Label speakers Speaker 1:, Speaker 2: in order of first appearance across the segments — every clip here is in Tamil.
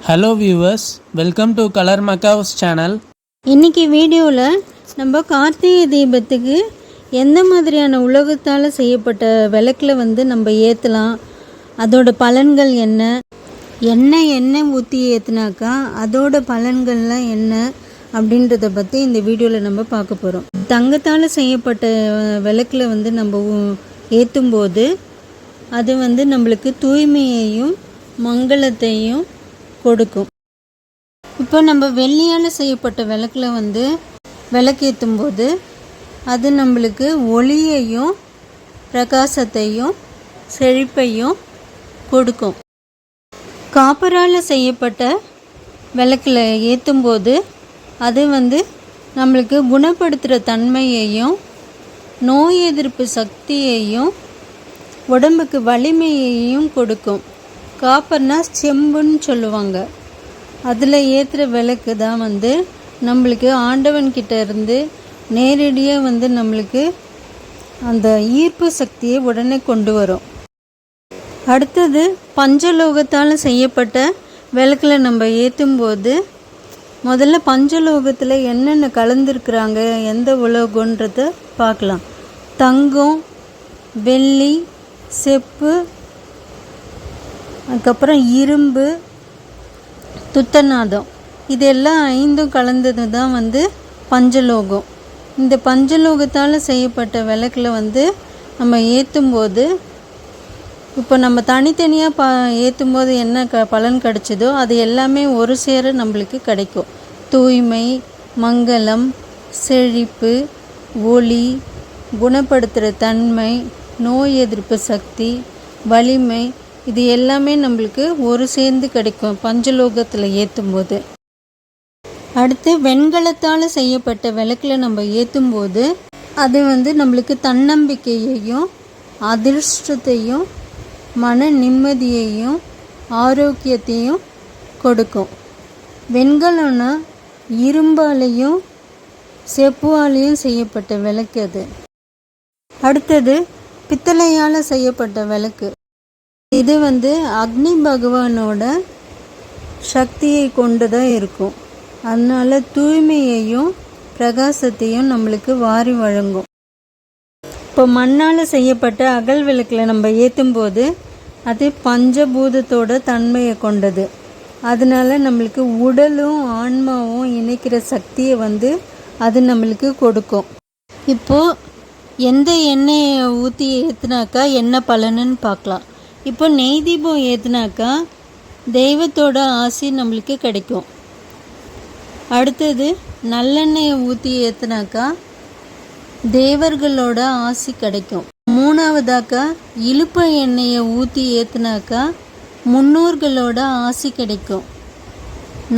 Speaker 1: Hello viewers welcome to colour macaws channel
Speaker 2: இன்னைக்கு வீடியோவில் நம்ம கார்த்திகை தீபத்துக்கு எந்த மாதிரியான உலோகத்தால் செய்யப்பட்ட விளக்கில் வந்து நம்ம ஏற்றலாம் அதோட பலன்கள் என்ன என்ன எண்ணெய் ஊற்றி ஏற்றுனாக்கா அதோட பலன்கள்லாம் என்ன அப்படின்றத பற்றி இந்த வீடியோவில் நம்ம பார்க்க போகிறோம் தங்கத்தால் செய்யப்பட்ட விளக்கில் வந்து நம்ம ஏற்றும் போது அது வந்து நம்மளுக்கு தூய்மையையும் மங்களத்தையும் கொடுக்கும். இப்போ நம்ம வெள்ளியால் செய்யப்பட்ட விளக்கில் வந்து விளக்கேற்றும் போது அது நம்மளுக்கு ஒளியையும் பிரகாசத்தையும் செழிப்பையும் கொடுக்கும். காப்பரால் செய்யப்பட்ட விளக்கில் ஏற்றும் போது அது வந்து நம்மளுக்கு குணப்படுத்துகிற தன்மையையும் நோய் எதிர்ப்பு சக்தியையும் உடம்புக்கு வலிமையையும் கொடுக்கும். காப்பர்னா செம்புன்னு சொல்லுவாங்க. அதில் ஏற்றுற விளக்கு தான் வந்து நம்மளுக்கு ஆண்டவன்கிட்ட இருந்து நேரடியாக வந்து நம்மளுக்கு அந்த ஈர்ப்பு சக்தியை உடனே கொண்டு வரும். அடுத்தது பஞ்சலோகத்தால் செய்யப்பட்ட விளக்கில் நம்ம ஏற்றும் போது முதல்ல பஞ்சலோகத்தில் என்னென்ன கலந்துருக்குறாங்க எந்த உலோகன்றத பார்க்கலாம். தங்கம் வெள்ளி செப்பு அதுக்கப்புறம் இரும்பு துத்தநாதம். இது எல்லாம் ஐந்தும் கலந்தது தான் வந்து பஞ்சலோகம். இந்த பஞ்சலோகத்தால் செய்யப்பட்ட விளக்கில் வந்து நம்ம ஏற்றும் போது இப்போ நம்ம தனித்தனியாக ப ஏற்றும் போது என்ன க பலன் கிடைச்சதோ அது எல்லாமே ஒரு சேர நம்மளுக்கு கிடைக்கும். தூய்மை மங்களம் செழிப்பு ஒளி குணப்படுத்துகிற தன்மை நோய் எதிர்ப்பு சக்தி வலிமை இது எல்லாமே நம்மளுக்கு ஒரு சேர்ந்து கிடைக்கும் பஞ்சலோகத்தில் ஏற்றும் போது அடுத்து வெண்கலத்தால் செய்யப்பட்ட விளக்கில் நம்ம ஏற்றும் போது அது வந்து நம்மளுக்கு தன்னம்பிக்கையையும் அதிர்ஷ்டத்தையும் மன நிம்மதியையும் ஆரோக்கியத்தையும் கொடுக்கும். வெண்கலம்னா இரும்பாலையும் செப்புவாலையும் செய்யப்பட்ட விளக்கு அது. அடுத்தது பித்தளையால் செய்யப்பட்ட விளக்கு. இது வந்து அக்னி பகவானோட சக்தியை கொண்டு தான் இருக்கும். அதனால தூய்மையையும் பிரகாசத்தையும் நம்மளுக்கு வாரி வழங்கும். இப்போ மண்ணால் செய்யப்பட்ட அகல் விளக்கில் நம்ம ஏற்றும் போது அது பஞ்சபூதத்தோட தன்மையை கொண்டது. அதனால நம்மளுக்கு உடலும் ஆன்மாவும் இணைக்கிற சக்தியை வந்து அது நம்மளுக்கு கொடுக்கும். இப்போது எந்த எண்ணெயை ஊற்றி ஏற்றுனாக்கா என்ன பலனுன்னு பார்க்கலாம். இப்போ நெய் தீபம் ஏற்றுனாக்கா தெய்வத்தோட ஆசி நம்மளுக்கு கிடைக்கும். அடுத்தது நல்லெண்ணெயை ஊற்றி ஏற்றுனாக்கா தேவர்களோட ஆசி கிடைக்கும். மூணாவதாக்கா இழுப்ப எண்ணெயை ஊற்றி ஏற்றுனாக்கா முன்னோர்களோட ஆசி கிடைக்கும்.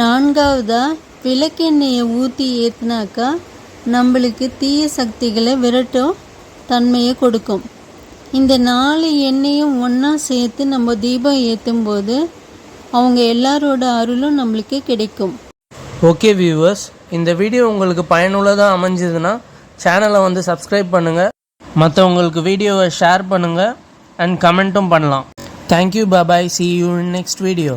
Speaker 2: நான்காவதா விளக்கெண்ணெயை ஊற்றி ஏற்றுனாக்கா நம்மளுக்கு தீய சக்திகளை விரட்டும் தன்மையை கொடுக்கும். இந்த நாலு எண்ணெயும் ஒன்றா சேர்த்து நம்ம தீபம் ஏற்றும் போது அவங்க எல்லாரோட அருளும் நம்மளுக்கு கிடைக்கும்.
Speaker 1: ஓகே வியூவர்ஸ் இந்த வீடியோ உங்களுக்கு பயனுள்ளதாக அமைஞ்சதுன்னா சேனலை வந்து சப்ஸ்கிரைப் பண்ணுங்கள் மற்றவங்களுக்கு வீடியோவை ஷேர் பண்ணுங்கள் அண்ட் கமெண்ட்டும் பண்ணலாம். Thank you bye bye see you next video